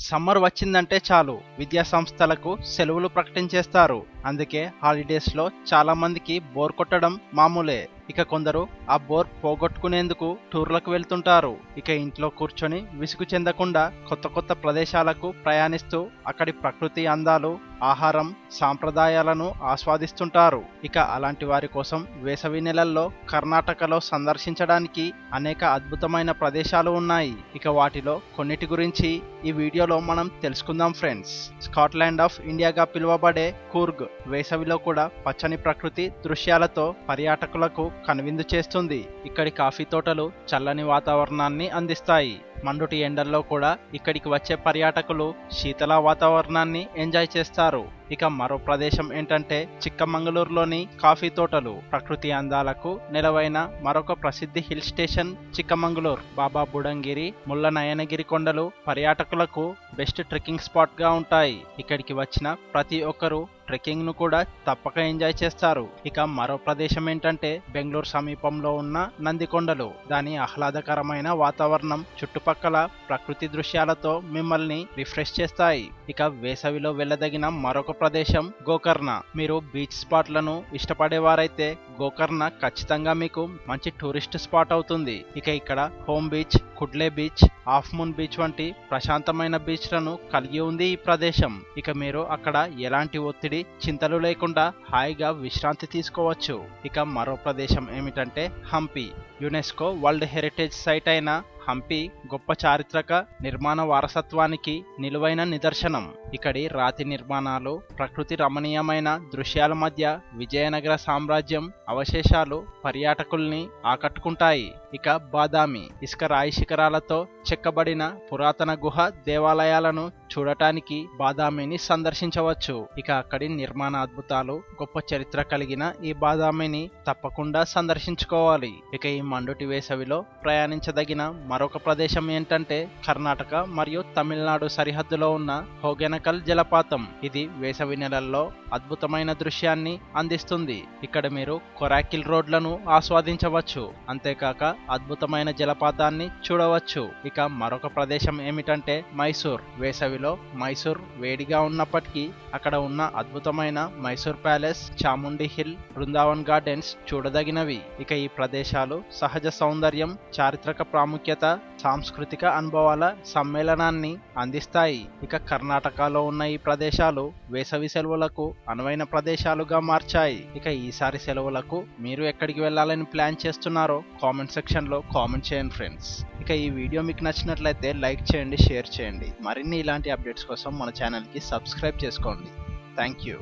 Summer వచ్చిందంటే చాలు. విద్యా సంస్థలకు సెలవులు ప్రకటించేస్తారు. అందుకే హాలిడేస్లో చాలామందికి బోర్ కొట్టడం మామూలే. ఇక కొందరు ఆ బోర్ పోగొట్టుకునేందుకు టూర్లకు వెళ్తుంటారు. ఇక ఇంట్లో కూర్చొని విసుగు చెందకుండా కొత్త కొత్త ప్రదేశాలకు ప్రయాణిస్తూ అక్కడి ప్రకృతి అందాలు ఆహారం సాంప్రదాయాలను ఆస్వాదిస్తుంటారు. ఇక అలాంటి వారి కోసం వేసవి నెలల్లో కర్ణాటకలో సందర్శించడానికి అనేక అద్భుతమైన ప్రదేశాలు ఉన్నాయి. ఇక వాటిలో కొన్నిటి గురించి ఈ వీడియోలో మనం తెలుసుకుందాం ఫ్రెండ్స్. స్కాట్లాండ్ ఆఫ్ ఇండియాగా పిలువబడే కూర్గ్ వేసవిలో కూడా పచ్చని ప్రకృతి దృశ్యాలతో పర్యాటకులకు కనువిందు చేస్తుంది. ఇక్కడి కాఫీ తోటలు చల్లని వాతావరణాన్ని అందిస్తాయి. మండుటి ఎండల్లో కూడా ఇక్కడికి వచ్చే పర్యాటకులు శీతల వాతావరణాన్ని ఎంజాయ్ చేస్తారు. ఇక మరో ప్రదేశం ఏంటంటే చిక్కమంగళూరులోని కాఫీ తోటలు. ప్రకృతి అందాలకు నిలవైన మరొక ప్రసిద్ధి hill station Chikkamagaluru. Baba Budangiri Mullayanagiri కొండలు పర్యాటకులకు బెస్ట్ ట్రెక్కింగ్ స్పాట్గా ఉంటాయి. ఇక్కడికి వచ్చిన ప్రతి ఒక్కరూ ట్రెక్కింగ్ను కూడా తప్పక ఎంజాయ్ చేస్తారు. ఇక మరో ప్రదేశం ఏంటంటే బెంగళూరు సమీపంలో ఉన్న నందికొండలు దాని ఆహ్లాదకరమైన వాతావరణం చుట్టుపక్కల చుట్టుపక్కల ప్రకృతి దృశ్యాలతో మిమ్మల్ని రిఫ్రెష్ చేస్తాయి. ఇక వేసవిలో వెళ్ళదగిన మరొక ప్రదేశం గోకర్ణ. మీరు బీచ్ స్పాట్లను ఇష్టపడేవారైతే గోకర్ణ ఖచ్చితంగా మీకు మంచి టూరిస్ట్ స్పాట్ అవుతుంది. ఇక ఇక్కడ Om beach Kudle beach half moon beach వంటి ప్రశాంతమైన బీచ్లను కలిగి ఉంది ఈ ప్రదేశం. ఇక మీరు అక్కడ ఎలాంటి ఒత్తిడి చింతలు లేకుండా హాయిగా విశ్రాంతి తీసుకోవచ్చు. ఇక మరో ప్రదేశం ఏమిటంటే Hampi. UNESCO world heritage site అయిన హంపి గొప్ప చారిత్రక నిర్మాణ వారసత్వానికి నిలువైన నిదర్శనం. ఇక్కడి రాతి నిర్మాణాలు ప్రకృతి రమణీయమైన దృశ్యాల మధ్య విజయనగర సామ్రాజ్యం అవశేషాలు పర్యాటకుల్ని ఆకట్టుకుంటాయి. ఇక బాదామి ఇసుక రాయి శిఖరాలతో చెక్కబడిన పురాతన గుహ దేవాలయాలను చూడటానికి బాదామిని సందర్శించవచ్చు. ఇక అక్కడి నిర్మాణ అద్భుతాలు గొప్ప చరిత్ర కలిగిన ఈ బాదామిని తప్పకుండా సందర్శించుకోవాలి. ఇక ఈ మండుటి వేసవిలో ప్రయాణించదగిన మరొక ప్రదేశం ఏంటంటే కర్ణాటక మరియు తమిళనాడు సరిహద్దులో ఉన్న హోగెనకల్ జలపాతం. ఇది వేసవి నెలల్లో అద్భుతమైన దృశ్యాన్ని అందిస్తుంది. ఇక్కడ మీరు కొరాకిల్ రోడ్లను ఆస్వాదించవచ్చు. అంతేకాక అద్భుతమైన జలపాతాన్ని చూడవచ్చు. ఇక మరొక ప్రదేశం ఏమిటంటే మైసూర్. వేసవిలో మైసూర్ వేడిగా ఉన్నప్పటికీ అక్కడ ఉన్న అద్భుతమైన Mysore palace Chamundi hill Brindavan gardens చూడదగినవి. ఇక ఈ ప్రదేశాలు సహజ సౌందర్యం చారిత్రక ప్రాముఖ్యత సాంస్కృతిక అనుభవాల సమ్మేళనాన్ని అందిస్తాయి. ఇక కర్ణాటకలో ఉన్న ఈ ప్రదేశాలు వేసవి సెలవులకు అనువైన ప్రదేశాలుగా మార్చాయి. ఇక ఈసారి సెలవులకు మీరు ఎక్కడికి వెళ్ళాలని ప్లాన్ చేస్తున్నారో కామెంట్ సెక్షన్లో కామెంట్ చేయండి ఫ్రెండ్స్. ఇక ఈ వీడియో మీకు నచ్చినట్లయితే లైక్ చేయండి షేర్ చేయండి. మరిన్ని ఇలాంటి అప్డేట్స్ కోసం మన ఛానల్కి సబ్స్క్రైబ్ చేసుకోండి. Thank you.